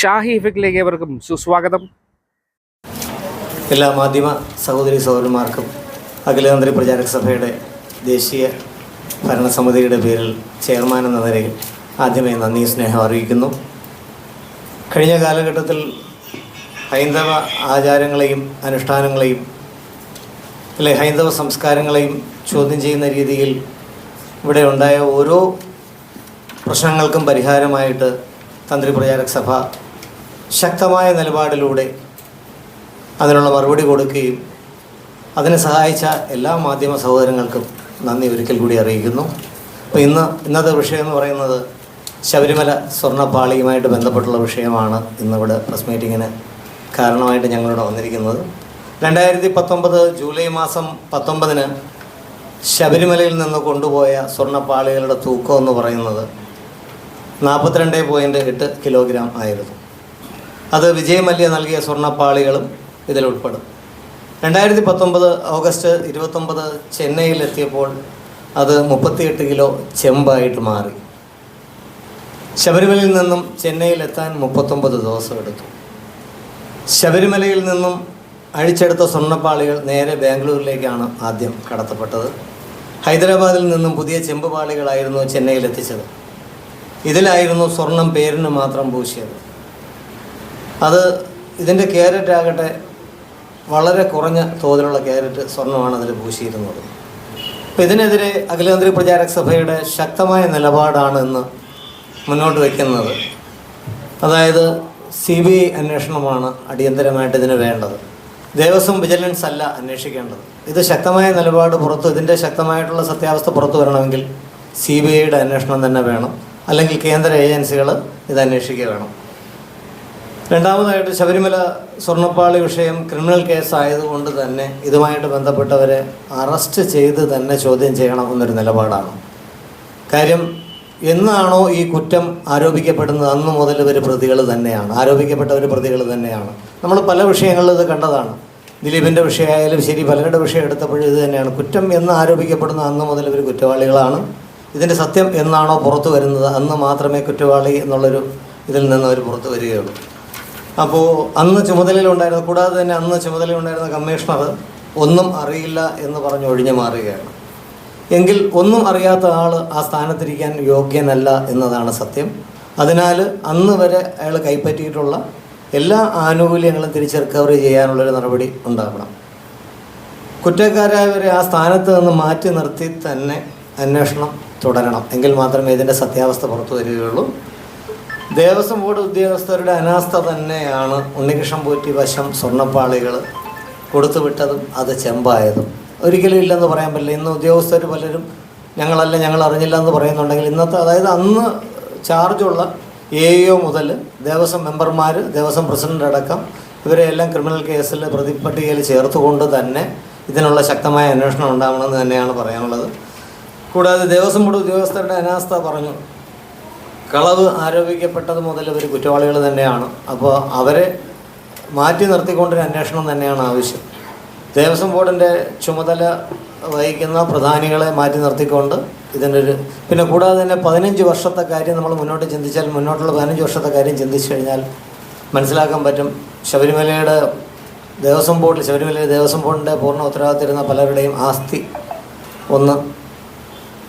ഷാഹി ഏവർക്കും സുസ്വാഗതം. എല്ലാ മാധ്യമ സഹോദരി സഹോദരന്മാർക്കും അഖിലതന്ത്രി പ്രചാരക സഭയുടെ ദേശീയ ഭരണസമിതിയുടെ പേരിൽ ചെയർമാൻ എന്ന നിലയിൽ ആദ്യമേ നന്ദി സ്നേഹം അറിയിക്കുന്നു. കഴിഞ്ഞ കാലഘട്ടത്തിൽ ഹൈന്ദവ ആചാരങ്ങളെയും അനുഷ്ഠാനങ്ങളെയും അല്ലെ ഹൈന്ദവ സംസ്കാരങ്ങളെയും ചോദ്യം ചെയ്യുന്ന രീതിയിൽ ഇവിടെ ഉണ്ടായ ഓരോ പ്രശ്നങ്ങൾക്കും പരിഹാരമായിട്ട് തന്ത്രി പ്രചാരക സഭ ശക്തമായ നിലപാടിലൂടെ അതിനുള്ള മറുപടി കൊടുക്കുകയും അതിനെ സഹായിച്ച എല്ലാ മാധ്യമ സഹോദരങ്ങൾക്കും നന്ദി ഒരിക്കൽ കൂടി അറിയിക്കുന്നു. അപ്പോൾ ഇന്ന് ഇന്നത്തെ വിഷയം എന്ന് പറയുന്നത് ശബരിമല സ്വർണപ്പാളിയുമായിട്ട് ബന്ധപ്പെട്ടുള്ള വിഷയമാണ് ഇന്നിവിടെ പ്രസ് മീറ്റിങ്ങിന് കാരണമായിട്ട് ഞങ്ങളിവിടെ വന്നിരിക്കുന്നത്. രണ്ടായിരത്തി പത്തൊമ്പത് ജൂലൈ മാസം പത്തൊമ്പതിന് ശബരിമലയിൽ നിന്ന് കൊണ്ടുപോയ സ്വർണപ്പാളികളുടെ തൂക്കം എന്ന് പറയുന്നത് നാൽപ്പത്തിരണ്ട് പോയിന്റ് എട്ട് കിലോഗ്രാം ആയിരുന്നു. അത് വിജയമല്യ നൽകിയ സ്വർണപ്പാളികളും ഇതിൽ ഉൾപ്പെടും. രണ്ടായിരത്തി പത്തൊമ്പത് ഓഗസ്റ്റ് ഇരുപത്തൊമ്പത് ചെന്നൈയിലെത്തിയപ്പോൾ അത് മുപ്പത്തിയെട്ട് കിലോ ചെമ്പായിട്ട് മാറി. ശബരിമലയിൽ നിന്നും ചെന്നൈയിലെത്താൻ മുപ്പത്തൊമ്പത് ദിവസം എടുത്തു. ശബരിമലയിൽ നിന്നും അഴിച്ചെടുത്ത സ്വർണപ്പാളികൾ നേരെ ബാംഗ്ലൂരിലേക്കാണ് ആദ്യം കടത്തപ്പെട്ടത്. ഹൈദരാബാദിൽ നിന്നും പുതിയ ചെമ്പ് പാളികളായിരുന്നു ചെന്നൈയിലെത്തിച്ചത്. ഇതിലായിരുന്നു സ്വർണം പേരിന് മാത്രം പൂശിയത്. അത് ഇതിന്റെ ക്യാരറ്റ് ആകട്ടെ വളരെ കുറഞ്ഞ തോതിലുള്ള ക്യാരറ്റ് സ്വർണമാണ് അതിൽ പൂശിയിരുന്നത്. അപ്പോൾ ഇതിനെതിരെ അഖിലേന്ത്യാ പ്രചാരക സഭയുടെ ശക്തമായ നിലപാടാണ് ഇന്ന് മുന്നോട്ട് വയ്ക്കുന്നത് അതായത് സി ബി ഐ അന്വേഷണമാണ് അടിയന്തരമായിട്ട് ഇതിന് വേണ്ടത്. ദേവസ്വം വിജിലൻസ് അല്ല അന്വേഷിക്കേണ്ടത്. ഇത് ശക്തമായ നിലപാട് പുറത്ത് ഇതിന്റെ ശക്തമായിട്ടുള്ള സത്യാവസ്ഥ പുറത്തു വരണമെങ്കിൽ സി ബി ഐയുടെ അന്വേഷണം തന്നെ വേണം. അല്ലെങ്കിൽ കേന്ദ്ര ഏജൻസികൾ ഇത് അന്വേഷിക്കുക വേണം. രണ്ടാമതായിട്ട് ശബരിമല സ്വർണപ്പാളി വിഷയം ക്രിമിനൽ കേസായതുകൊണ്ട് തന്നെ ഇതുമായിട്ട് ബന്ധപ്പെട്ടവരെ അറസ്റ്റ് ചെയ്ത് തന്നെ ചോദ്യം ചെയ്യണം എന്നൊരു നിലപാടാണ്. കാര്യം എന്നാണോ ഈ കുറ്റം ആരോപിക്കപ്പെടുന്നത്? അന്ന് മുതൽ ഇവർ പ്രതികൾ തന്നെയാണ്. ആരോപിക്കപ്പെട്ടവർ പ്രതികൾ തന്നെയാണ്. നമ്മൾ പല വിഷയങ്ങളിൽ ഇത് കണ്ടതാണ്. ദിലീപിന്റെ വിഷയമായാലും ശരി പലരുടെ വിഷയം എടുത്തപ്പോഴും ഇത് തന്നെയാണ്. കുറ്റം എന്ന് ആരോപിക്കപ്പെടുന്ന അന്ന് മുതൽ ഇവർ കുറ്റവാളികളാണ്. ഇതിന്റെ സത്യം എന്നാണോ പുറത്തു വരുന്നത്? അന്ന് മാത്രമേ കുറ്റവാളി എന്നുള്ളൊരു ഇതിൽ നിന്ന് അവർ പുറത്തു വരികയുള്ളൂ. അപ്പോൾ അന്ന് ചുമതലയിലുണ്ടായിരുന്ന കൂടാതെ തന്നെ അന്ന് ചുമതലയിലുണ്ടായിരുന്ന കമ്മീഷണർ ഒന്നും അറിയില്ല എന്ന് പറഞ്ഞ് ഒഴിഞ്ഞു മാറുകയാണ്. എങ്കിൽ ഒന്നും അറിയാത്ത ആൾ ആ സ്ഥാനത്തിരിക്കാൻ യോഗ്യനല്ല എന്നതാണ് സത്യം. അതിനാൽ അന്ന് വരെ അയാൾ കൈപ്പറ്റിയിട്ടുള്ള എല്ലാ ആനുകൂല്യങ്ങളും തിരിച്ച് റിക്കവറി ചെയ്യാനുള്ളൊരു നടപടി ഉണ്ടാകണം കുറ്റക്കാരായവരെ ആ സ്ഥാനത്ത് നിന്ന് മാറ്റി നിർത്തി തന്നെ അന്വേഷണം തുടരണം. എങ്കിൽ മാത്രമേ ഇതിന്റെ സത്യാവസ്ഥ പുറത്തു വരികയുള്ളൂ. ദേവസ്വം ബോർഡ് ഉദ്യോഗസ്ഥരുടെ അനാസ്ഥ തന്നെയാണ് ഉണ്ണികൃഷ്ണൻ പോറ്റി വശം സ്വർണപ്പാളികൾ കൊടുത്തുവിട്ടതും അത് ചെമ്പായതും. ഒരിക്കലും ഇല്ലെന്ന് പറയാൻ പറ്റില്ല. ഇന്ന് ഉദ്യോഗസ്ഥർ പലരും ഞങ്ങളല്ല ഞങ്ങൾ അറിഞ്ഞില്ല എന്ന് പറയുന്നുണ്ടെങ്കിൽ ഇന്നത്തെ അതായത് അന്ന് ചാർജുള്ള എ ഒ മുതൽ ദേവസ്വം മെമ്പർമാർ ദേവസ്വം പ്രസിഡന്റ് അടക്കം ഇവരെയെല്ലാം ക്രിമിനൽ കേസിൽ പ്രതിപട്ടികയിൽ ചേർത്തുകൊണ്ട് തന്നെ ഇതിനുള്ള ശക്തമായ അന്വേഷണം ഉണ്ടാവണമെന്ന് തന്നെയാണ് പറയാനുള്ളത്. കൂടാതെ ദേവസ്വം ബോർഡ് ഉദ്യോഗസ്ഥരുടെ അനാസ്ഥ പറഞ്ഞു. കളവ് ആരോപിക്കപ്പെട്ടത് മുതൽ ഇവർ കുറ്റവാളികൾ തന്നെയാണ്. അപ്പോൾ അവരെ മാറ്റി നിർത്തിക്കൊണ്ടൊരു അന്വേഷണം തന്നെയാണ് ആവശ്യം. ദേവസ്വം ബോർഡിന്റെ ചുമതല വഹിക്കുന്ന പ്രധാനികളെ മാറ്റി നിർത്തിക്കൊണ്ട് ഇതിനൊരു പിന്നെ കൂടാതെ തന്നെ പതിനഞ്ച് വർഷത്തെ കാര്യം നമ്മൾ മുന്നോട്ട് ചിന്തിച്ചാൽ മുന്നോട്ടുള്ള പതിനഞ്ച് വർഷത്തെ കാര്യം ചിന്തിച്ചു കഴിഞ്ഞാൽ മനസ്സിലാക്കാൻ പറ്റും. ശബരിമലയുടെ ദേവസ്വം ബോർഡിൽ ശബരിമലയിലെ ദേവസ്വം ബോർഡിന്റെ പൂർണ ഉത്തരവാദിത്തരുന്ന പലരുടെയും ആസ്തി ഒന്ന്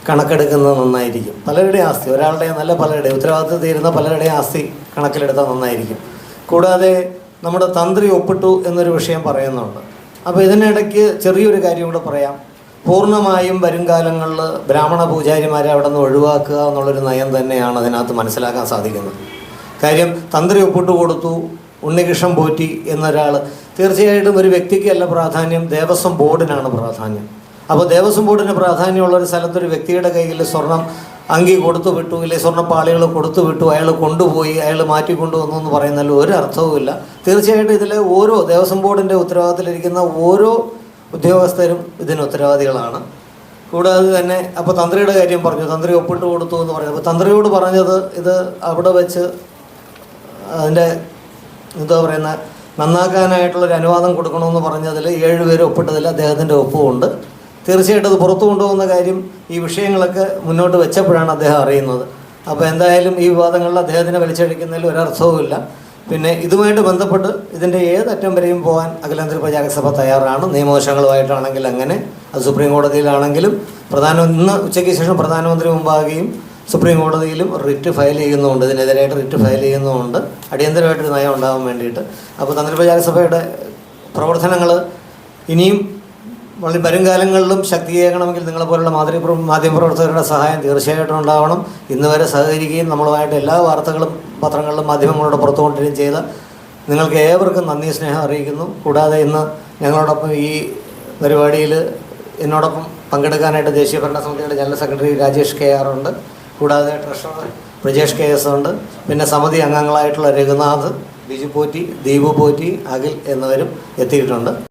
കണക്കെടുക്കുന്നത് നന്നായിരിക്കും. പലരുടെയും ആസ്തി ഒരാളുടെ നല്ല പലരുടെയും ഉത്തരവാദിത്വം തീരുന്ന പലരുടെയും ആസ്തി കണക്കിലെടുത്താൽ നന്നായിരിക്കും. കൂടാതെ നമ്മുടെ തന്ത്രി ഒപ്പിട്ടു എന്നൊരു വിഷയം പറയുന്നുണ്ട്. അപ്പോൾ ഇതിനിടയ്ക്ക് ചെറിയൊരു കാര്യം കൂടെ പറയാം. പൂർണമായും വരും കാലങ്ങളിൽ ബ്രാഹ്മണ പൂജാരിമാരെ അവിടെ നിന്ന് ഒഴിവാക്കുക എന്നുള്ളൊരു നയം തന്നെയാണ് അതിനകത്ത് മനസ്സിലാക്കാൻ സാധിക്കുന്നത്. കാര്യം തന്ത്രി ഒപ്പിട്ട് കൊടുത്തു ഉണ്ണികൃഷ്ണൻ പോറ്റി എന്നൊരാൾ. തീർച്ചയായിട്ടും ഒരു വ്യക്തിക്കല്ല പ്രാധാന്യം ദേവസ്വം ബോർഡിനാണ് പ്രാധാന്യം. അപ്പോൾ ദേവസ്വം ബോർഡിന് പ്രാധാന്യമുള്ള ഒരു സ്ഥലത്തൊരു വ്യക്തിയുടെ കയ്യിൽ സ്വർണം അങ്കി കൊടുത്തു വിട്ടു ഇല്ലെ സ്വർണപ്പാളികൾ കൊടുത്തു വിട്ടു അയാൾ കൊണ്ടുപോയി അയാൾ മാറ്റിക്കൊണ്ടുവന്നു എന്ന് പറയുന്നതിൽ ഒരു അർത്ഥവുമില്ല തീർച്ചയായിട്ടും ഇതിലെ ഓരോ ദേവസ്വം ബോർഡിന്റെ ഉത്തരവാദിത്തത്തിലിരിക്കുന്ന ഓരോ ഉദ്യോഗസ്ഥരും ഇതിന് ഉത്തരവാദികളാണ്. കൂടാതെ തന്നെ അപ്പോൾ തന്ത്രിയുടെ കാര്യം പറഞ്ഞു തന്ത്രി ഒപ്പിട്ട് കൊടുത്തു എന്ന് പറഞ്ഞു. അപ്പോൾ തന്ത്രിയോട് പറഞ്ഞത് ഇത് അവിടെ വെച്ച് അതിന്റെ എന്താ പറയുന്ന നന്നാക്കാനായിട്ടുള്ളൊരു അനുവാദം കൊടുക്കണമെന്ന് പറഞ്ഞതിൽ ഏഴ് പേര് ഒപ്പിട്ടതിൽ അദ്ദേഹത്തിന്റെ ഒപ്പുമുണ്ട്. തീർച്ചയായിട്ടും അത് പുറത്തു കൊണ്ടുപോകുന്ന കാര്യം ഈ വിഷയങ്ങളൊക്കെ മുന്നോട്ട് വെച്ചപ്പോഴാണ് അദ്ദേഹം അറിയുന്നത്. അപ്പോൾ എന്തായാലും ഈ വിവാദങ്ങളിൽ അദ്ദേഹത്തിനെ വലിച്ചഴിക്കുന്നതിൽ ഒരർത്ഥവുമില്ല. പിന്നെ ഇതുമായിട്ട് ബന്ധപ്പെട്ട് ഇതിന്റെ ഏതറ്റം വരെയും പോകാൻ അഖിലേന്ത്യാ പ്രചാരക സഭ തയ്യാറാണ്. നിയമവശങ്ങളുമായിട്ടാണെങ്കിൽ അങ്ങനെ അത് സുപ്രീം കോടതിയിലാണെങ്കിലും പ്രധാന ഇന്ന് ഉച്ചയ്ക്ക് ശേഷം പ്രധാനമന്ത്രി മുമ്പാകുകയും സുപ്രീം കോടതിയിലും റിറ്റ് ഫയൽ ചെയ്യുന്നുണ്ട് ഇതിനെതിരായിട്ട് റിറ്റ് ഫയൽ ചെയ്യുന്നുമുണ്ട്. അടിയന്തരമായിട്ടൊരു നയം ഉണ്ടാകാൻ വേണ്ടിയിട്ട്. അപ്പോൾ തന്ത്രി പ്രചാരസഭയുടെ പ്രവർത്തനങ്ങൾ ഇനിയും വളരെ വരും കാലങ്ങളിലും ശക്തീകരിക്കണമെങ്കിൽ നിങ്ങളെ പോലുള്ള മാതൃ മാധ്യമപ്രവർത്തകരുടെ സഹായം തീർച്ചയായിട്ടും ഉണ്ടാവണം. ഇന്ന് വരെ സഹകരിക്കുകയും നമ്മളുമായിട്ട് എല്ലാ വാർത്തകളും പത്രങ്ങളിലും മാധ്യമങ്ങളോട് പുറത്തു കൊണ്ടുവരികയും ചെയ്ത നിങ്ങൾക്ക് ഏവർക്കും നന്ദി സ്നേഹം അറിയിക്കുന്നു. കൂടാതെ ഇന്ന് ഞങ്ങളോടൊപ്പം ഈ പരിപാടിയിൽ എന്നോടൊപ്പം പങ്കെടുക്കാനായിട്ട് ദേശീയ ഭരണസമിതിയുടെ general secretary Rajesh K R ഉണ്ട്. കൂടാതെ ട്രഷറർ പ്രജേഷ് കെ എസ് ഉണ്ട്. പിന്നെ സമിതി അംഗങ്ങളായിട്ടുള്ള രഘുനാഥ് ബിജു പോറ്റി ദീപു പോറ്റി അഖിൽ എന്നിവരും എത്തിയിട്ടുണ്ട്.